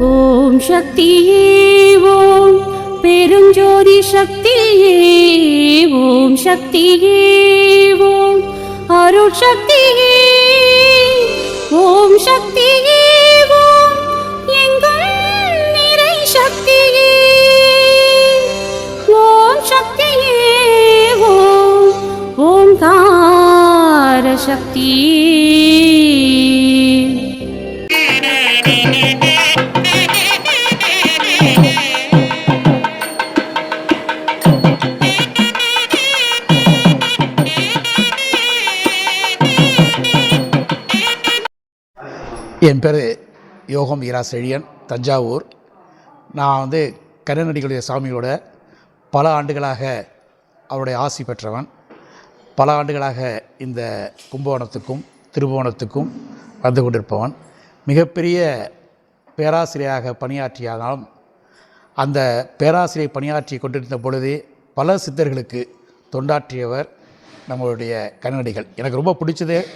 ஓம் சக்தியே ஓம் பெருஞ்சோதி சக்தியே ஓம் சக்தியே ஓம் அருள் சக்தியே ஓம் சக்தியே ஓம் எங்கள் நிறை சக்தியே ஓம் சக்தியே ஓம் தார சக்தியே. என் பேர் யோகம் ஈரா செழியன் தஞ்சாவூர். நான் வந்து கருணடிகளுடைய சாமியோட பல ஆண்டுகளாக அவருடைய ஆசி பெற்றவன். பல ஆண்டுகளாக இந்த கும்பகோணத்துக்கும் திருபுவனத்துக்கும் வந்து கொண்டிருப்பவன். மிகப்பெரிய பேராசிரியராக பணியாற்றியானாலும் அந்த பேராசிரியை பணியாற்றி கொண்டிருந்த பொழுதே பல சித்தர்களுக்கு தொண்டாற்றியவர் நம்மளுடைய கன்னடிகள் எனக்கு ரொம்ப பிடிச்சதே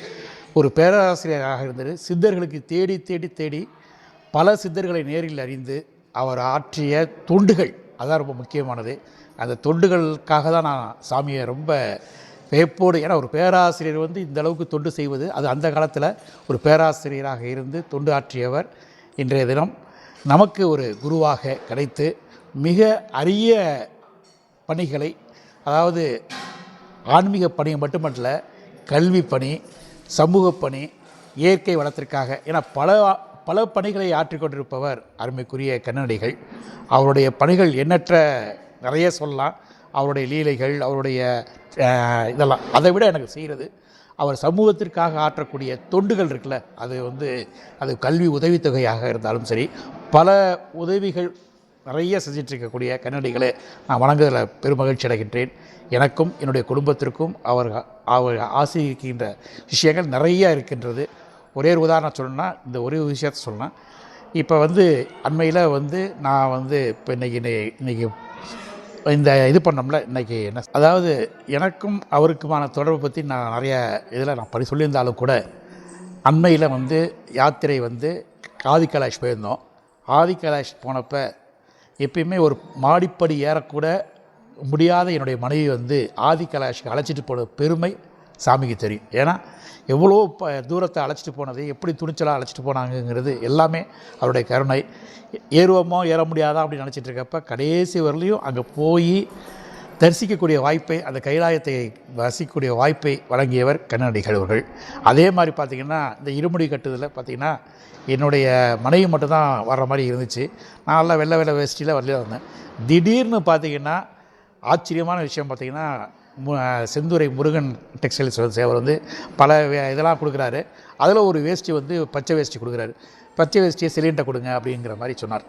ஒரு பேராசிரியராக இருந்தது. சித்தர்களுக்கு தேடி தேடி தேடி பல சித்தர்களை நேரில் அறிந்து அவர் ஆற்றிய தொண்டுகள் அதான் ரொம்ப முக்கியமானது. அந்த தொண்டுகளுக்காக தான் நான் சாமியை ரொம்ப வியப்போடு ஏன்னா ஒரு பேராசிரியர் வந்து இந்த அளவுக்கு தொண்டு செய்வது அது அந்த காலத்தில் ஒரு பேராசிரியராக இருந்து தொண்டு ஆற்றியவர் இன்றைய தினம். நமக்கு ஒரு குருவாக கிடைத்து மிக அரிய பணிகளை அதாவது ஆன்மீக பணி மட்டுமல்ல கல்வி பணி சமூக பணி இயற்கை வளத்திற்காக என பல பல பணிகளை ஆற்றிக்கொண்டிருப்பவர் அருமைக்குரிய கண்ணடிகள். அவருடைய பணிகள் எண்ணற்ற நிறைய சொல்லலாம். அவருடைய லீலைகள் அவருடைய இதெல்லாம். அதை விட எனக்கு செய்கிறது. அவர் சமூகத்திற்காக ஆற்றக்கூடிய தொண்டுகள் இருக்குல்ல அது வந்து அது கல்வி உதவித்தொகையாக இருந்தாலும் சரி பல உதவிகள் நிறைய செஞ்சிட்ருக்கக்கூடிய கன்னடிகளை நான் வணங்குவதில் பெருமகிழ்ச்சி அடைகின்றேன். எனக்கும் என்னுடைய குடும்பத்திற்கும் அவர் அவர் ஆசிரியிருக்கின்ற விஷயங்கள் நிறைய இருக்கின்றது. ஒரே ஒரு உதாரணம் சொல்லணும்னா இந்த ஒரே ஒரு விஷயத்த சொல்லணும். இப்போ வந்து அண்மையில் வந்து நான் வந்து இப்போ இன்றைக்கி இன்றைக்கி இந்த இது பண்ணோம்ல இன்றைக்கி என்ன அதாவது எனக்கும் அவருக்குமான தொடர்பு பற்றி நான் நிறைய இதில் நான் படி சொல்லியிருந்தாலும் கூட அண்மையில் வந்து யாத்திரை வந்து ஆதி கைலாஷ் போயிருந்தோம். ஆதி கைலாஷ் போனப்போ எப்பயுமே ஒரு மாடிப்படி ஏறக்கூட முடியாத என்னுடைய மனைவி வந்து ஆதி கைலாஷ்க்கு அழைச்சிட்டு போன பெருமை சாமிக்கு தெரியும். ஏன்னா எவ்வளோ ப தூரத்தை அழைச்சிட்டு போனது எப்படி துணிச்சலாக அழைச்சிட்டு போனாங்கங்கிறது எல்லாமே அவருடைய கருணை. ஏறுவோமோ ஏற முடியாதா அப்படின்னு நினச்சிட்டு இருக்கப்ப கடைசி வரலையும் அங்கே போய் தரிசிக்கக்கூடிய வாய்ப்பை அந்த கைலாயத்தை வசிக்கக்கூடிய வாய்ப்பை வழங்கியவர் கண்ணடிகள் அவர்கள் அதே மாதிரி பார்த்திங்கன்னா இந்த இருமுடி கட்டுதலில் பார்த்திங்கன்னா என்னுடைய மனைவி மட்டும்தான் வர்ற மாதிரி இருந்துச்சு. நான் எல்லாம் வெள்ளை வெள்ளை வேஷ்டியில் வரல வந்தேன் திடீர்னு பார்த்திங்கன்னா ஆச்சரியமான விஷயம் பார்த்திங்கன்னா மு செந்துறை முருகன் டெக்ஸ்டைல்ஸ் வந்து சேவர் வந்து பல வே- இதெல்லாம் கொடுக்குறாரு. அதில் ஒரு வேஷ்டி வந்து பச்சை வேஷ்டி கொடுக்குறாரு. பச்சை வேஷ்டியை சிலிண்டர் கொடுங்க அப்படிங்கிற மாதிரி சொன்னார்.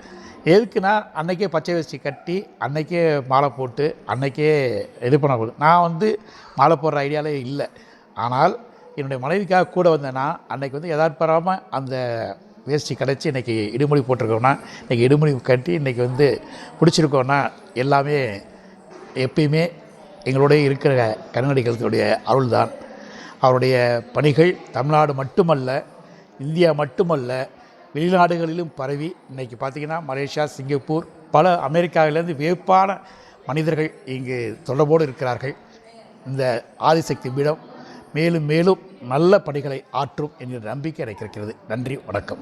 எதுக்குன்னா அன்றைக்கே பச்சை வேஷ்டி கட்டி அன்னைக்கே மாலை போட்டு அன்னைக்கே இது பண்ண நான் வந்து மாலை போடுற ஐடியாலே இல்லை. ஆனால் என்னுடைய மனைவிக்காக கூட வந்தேன்னா அன்னைக்கு வந்து எதார்த்தராமல் அந்த வேஷ்டி கிடச்சி இன்றைக்கி இடுமொழி போட்டிருக்கோன்னா இன்றைக்கி இடுமொழி கட்டி இன்றைக்கி வந்து பிடிச்சிருக்கோன்னா எல்லாமே எப்பயுமே எங்களுடைய இருக்கிற கன்னடிகளுடைய அருள்தான். அவருடைய பணிகள் தமிழ்நாடு மட்டுமல்ல இந்தியா மட்டுமல்ல வெளிநாடுகளிலும் பரவி இன்றைக்கி பார்த்திங்கன்னா மலேசியா சிங்கப்பூர் பல அமெரிக்காவிலேருந்து வியப்பான மனிதர்கள் இங்கு தொடர்போடு இருக்கிறார்கள். இந்த ஆதிசக்தி பீடம் மேலும் மேலும் நல்ல பணிகளை ஆற்றும் என்கிற நம்பிக்கை எனக்கு இருக்கிறது. நன்றி வணக்கம்.